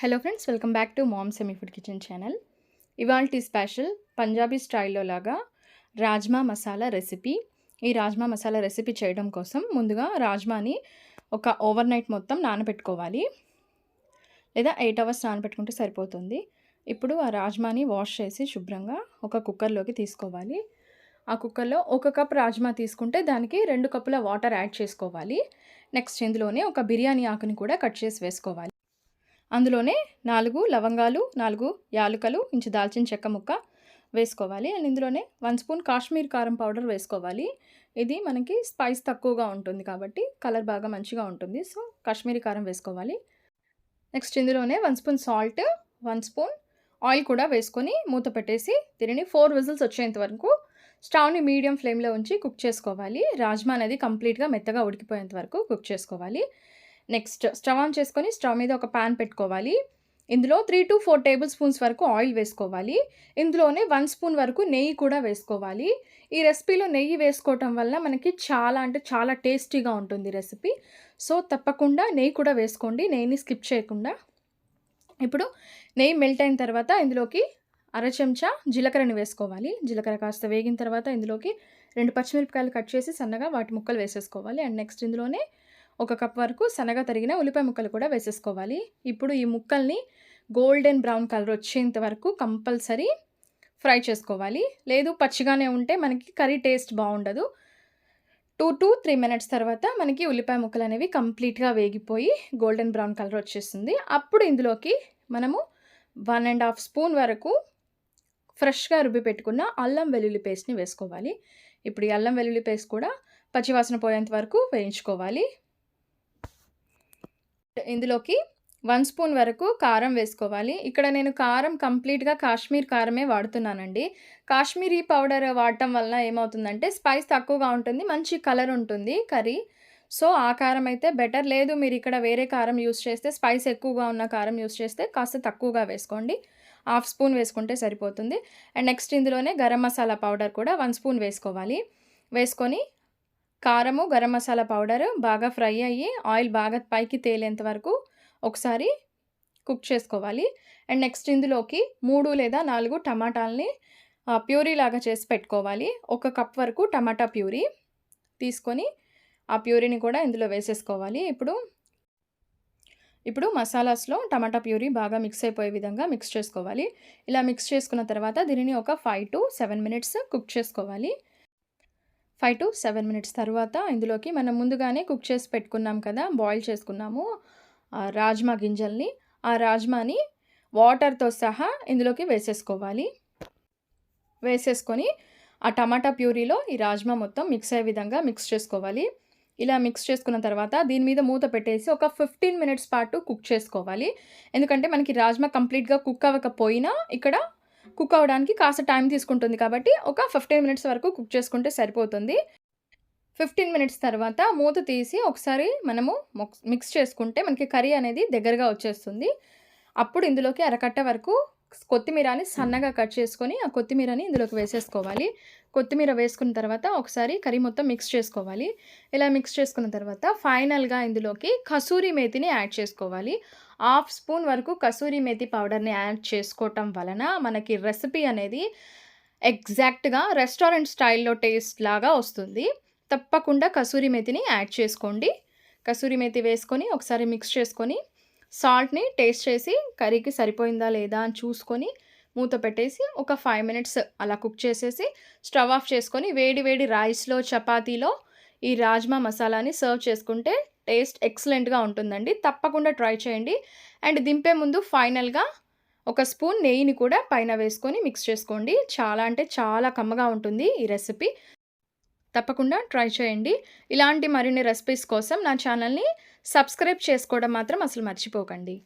Hello friends welcome back to mom semi food kitchen channel ఇవాల్టి special Punjabi స్టైల్లో లాగా rajma masala recipe ఈ రాజ్మా మసాలా రెసిపీ చేయడం కోసం ముందుగా రాజ్మాని ఒక ఓవర్ నైట్ మొత్తం నానబెట్టుకోవాలి. లేదా ఎయిట్ అవర్స్ నానబెట్టుకుంటే సరిపోతుంది. ఇప్పుడు ఆ రాజ్మాని వాష్ చేసి శుభ్రంగా ఒక కుక్కర్లోకి తీసుకోవాలి. ఆ కుక్కర్లో ఒక కప్ రాజ్మా తీసుకుంటే దానికి రెండు కప్పుల వాటర్ యాడ్ చేసుకోవాలి. నెక్స్ట్ ఇందులోనే ఒక బిర్యానీ ఆకుని కూడా కట్ చేసి వేసుకోవాలి. అందులోనే నాలుగు లవంగాలు నాలుగు యాలుకలు ఇంచు దాల్చిన చెక్క ముక్క వేసుకోవాలి. అండ్ ఇందులోనే వన్ స్పూన్ కాశ్మీర్ కారం పౌడర్ వేసుకోవాలి. ఇది మనకి స్పైస్ తక్కువగా ఉంటుంది కాబట్టి కలర్ బాగా మంచిగా ఉంటుంది. సో కాశ్మీరీ కారం వేసుకోవాలి. నెక్స్ట్ ఇందులోనే one spoon salt one spoon oil కూడా వేసుకొని మూత పెట్టేసి దీనిని ఫోర్ విజిల్స్ వచ్చేంత వరకు స్టవ్ని మీడియం ఫ్లేమ్లో ఉంచి కుక్ చేసుకోవాలి. రాజ్మా అనేది కంప్లీట్గా మెత్తగా ఉడికిపోయేంత వరకు కుక్ చేసుకోవాలి. నెక్స్ట్ స్టవ్ ఆన్ చేసుకొని స్టవ్ మీద ఒక ప్యాన్ పెట్టుకోవాలి. ఇందులో three to four tablespoons వరకు ఆయిల్ వేసుకోవాలి. ఇందులోనే వన్ స్పూన్ వరకు నెయ్యి కూడా వేసుకోవాలి. ఈ రెసిపీలో నెయ్యి వేసుకోవటం వల్ల మనకి చాలా అంటే చాలా టేస్టీగా ఉంటుంది రెసిపీ. సో తప్పకుండా నెయ్యి కూడా వేసుకోండి. నెయ్యిని స్కిప్ చేయకుండా. ఇప్పుడు నెయ్యి మెల్ట్ అయిన తర్వాత ఇందులోకి అర చెంచా జీలకర్రని వేసుకోవాలి. జీలకర్ర కాస్త వేగిన తర్వాత ఇందులోకి రెండు పచ్చిమిరపకాయలు కట్ చేసి సన్నగా వాటి ముక్కలు వేసేసుకోవాలి. అండ్ నెక్స్ట్ ఇందులోనే ఒక కప్ వరకు సన్నగా తరిగిన ఉల్లిపాయ ముక్కలు కూడా వేసేసుకోవాలి. ఇప్పుడు ఈ ముక్కల్ని గోల్డెన్ బ్రౌన్ కలర్ వచ్చేంత వరకు కంపల్సరీ ఫ్రై చేసుకోవాలి. లేదు పచ్చిగానే ఉంటే మనకి కర్రీ టేస్ట్ బాగుండదు. టూ టు త్రీ మినిట్స్ తర్వాత మనకి ఉల్లిపాయ ముక్కలు అనేవి కంప్లీట్గా వేగిపోయి గోల్డెన్ బ్రౌన్ కలర్ వచ్చేస్తుంది. అప్పుడు ఇందులోకి మనము వన్ అండ్ హాఫ్ స్పూన్ వరకు ఫ్రెష్గా రుబ్బి పెట్టుకున్న అల్లం వెల్లుల్లి పేస్ట్ని వేసుకోవాలి. ఇప్పుడు ఈ అల్లం వెల్లుల్లి పేస్ట్ కూడా పచ్చివాసన పోయేంత వరకు వేయించుకోవాలి. ఇందులోకి వన్ స్పూన్ వరకు కారం వేసుకోవాలి. ఇక్కడ నేను కారం కంప్లీట్గా కాశ్మీర్ కారమే వాడుతున్నానండి. కాశ్మీరీ పౌడర్ వాడటం వలన ఏమవుతుందంటే స్పైస్ తక్కువగా ఉంటుంది మంచి కలర్ ఉంటుంది కర్రీ. సో ఆ కారం అయితే బెటర్. లేదు మీరు ఇక్కడ వేరే కారం యూస్ చేస్తే స్పైస్ ఎక్కువగా ఉన్న కారం యూస్ చేస్తే కాస్త తక్కువగా వేసుకోండి. హాఫ్ స్పూన్ వేసుకుంటే సరిపోతుంది. అండ్ నెక్స్ట్ ఇందులోనే గరం మసాలా పౌడర్ కూడా వన్ స్పూన్ వేసుకోవాలి. వేసుకొని కారము గరం మసాలా పౌడర్ బాగా ఫ్రై అయ్యి ఆయిల్ బాగా పైకి తేలేంత వరకు ఒకసారి కుక్ చేసుకోవాలి. అండ్ నెక్స్ట్ ఇందులోకి మూడు లేదా నాలుగు టమాటాలని ప్యూరీ లాగా చేసి పెట్టుకోవాలి. ఒక కప్ వరకు టమాటా ప్యూరీ తీసుకొని ఆ ప్యూరీని కూడా ఇందులో వేసేసుకోవాలి. ఇప్పుడు ఇప్పుడు మసాలాస్లో టమాటా ప్యూరీ బాగా మిక్స్ అయిపోయే విధంగా మిక్స్ చేసుకోవాలి. ఇలా మిక్స్ చేసుకున్న తర్వాత దీనిని ఒక five to seven minutes cook చేసుకోవాలి. ఫైవ్ టు సెవెన్ మినిట్స్ తర్వాత ఇందులోకి మనం ముందుగానే కుక్ చేసి పెట్టుకున్నాం కదా బాయిల్ చేసుకున్నాము రాజ్మా గింజల్ని. ఆ రాజ్మాని వాటర్తో సహా ఇందులోకి వేసేసుకోవాలి. వేసేసుకొని ఆ టమాటా ప్యూరీలో ఈ రాజ్మా మొత్తం మిక్స్ అయ్యే విధంగా మిక్స్ చేసుకోవాలి. ఇలా మిక్స్ చేసుకున్న తర్వాత దీని మీద మూత పెట్టేసి ఒక ఫిఫ్టీన్ మినిట్స్ పాటు కుక్ చేసుకోవాలి. ఎందుకంటే మనకి రాజ్మా కంప్లీట్గా కుక్ అవ్వకపోయినా ఇక్కడ కుక్ అవ్వడానికి కాస్త టైం తీసుకుంటుంది కాబట్టి ఒక ఫిఫ్టీన్ మినిట్స్ వరకు కుక్ చేసుకుంటే సరిపోతుంది. ఫిఫ్టీన్ మినిట్స్ తర్వాత మూత తీసి ఒకసారి మనము మిక్స్ చేసుకుంటే మనకి కర్రీ అనేది దగ్గరగా వచ్చేస్తుంది. అప్పుడు ఇందులోకి అరకట్ట వరకు కొత్తిమీరని సన్నగా కట్ చేసుకొని ఆ కొత్తిమీరని ఇందులోకి వేసేసుకోవాలి. కొత్తిమీర వేసుకున్న తర్వాత ఒకసారి కర్రీ మొత్తం మిక్స్ చేసుకోవాలి. ఇలా మిక్స్ చేసుకున్న తర్వాత ఫైనల్గా ఇందులోకి కసూరి మేతిని యాడ్ చేసుకోవాలి. హాఫ్ స్పూన్ వరకు కసూరి మేతి పౌడర్ని యాడ్ చేసుకోవటం వలన మనకి రెసిపీ అనేది ఎగ్జాక్ట్గా రెస్టారెంట్ స్టైల్లో టేస్ట్ లాగా వస్తుంది. తప్పకుండా కసూరి మేతిని యాడ్ చేసుకోండి. కసూరి మేతి వేసుకొని ఒకసారి మిక్స్ చేసుకొని సాల్ట్ని టేస్ట్ చేసి కర్రీకి సరిపోయిందా లేదా అని చూసుకొని మూత పెట్టేసి ఒక ఫైవ్ మినిట్స్ అలా కుక్ చేసేసి స్టవ్ ఆఫ్ చేసుకొని వేడి వేడి రైస్లో చపాతీలో ఈ రాజ్మా మసాలాని సర్వ్ చేసుకుంటే టేస్ట్ ఎక్సలెంట్గా ఉంటుందండి. తప్పకుండా ట్రై చేయండి. అండ్ దింపే ముందు ఫైనల్గా ఒక స్పూన్ నెయ్యిని కూడా పైన వేసుకొని మిక్స్ చేసుకోండి. చాలా అంటే చాలా కమ్మగా ఉంటుంది ఈ రెసిపీ. తప్పకుండా ట్రై చేయండి. ఇలాంటి మరిన్ని రెసిపీస్ కోసం నా ఛానల్ని సబ్స్క్రైబ్ చేసుకోవడం మాత్రం అసలు మర్చిపోకండి.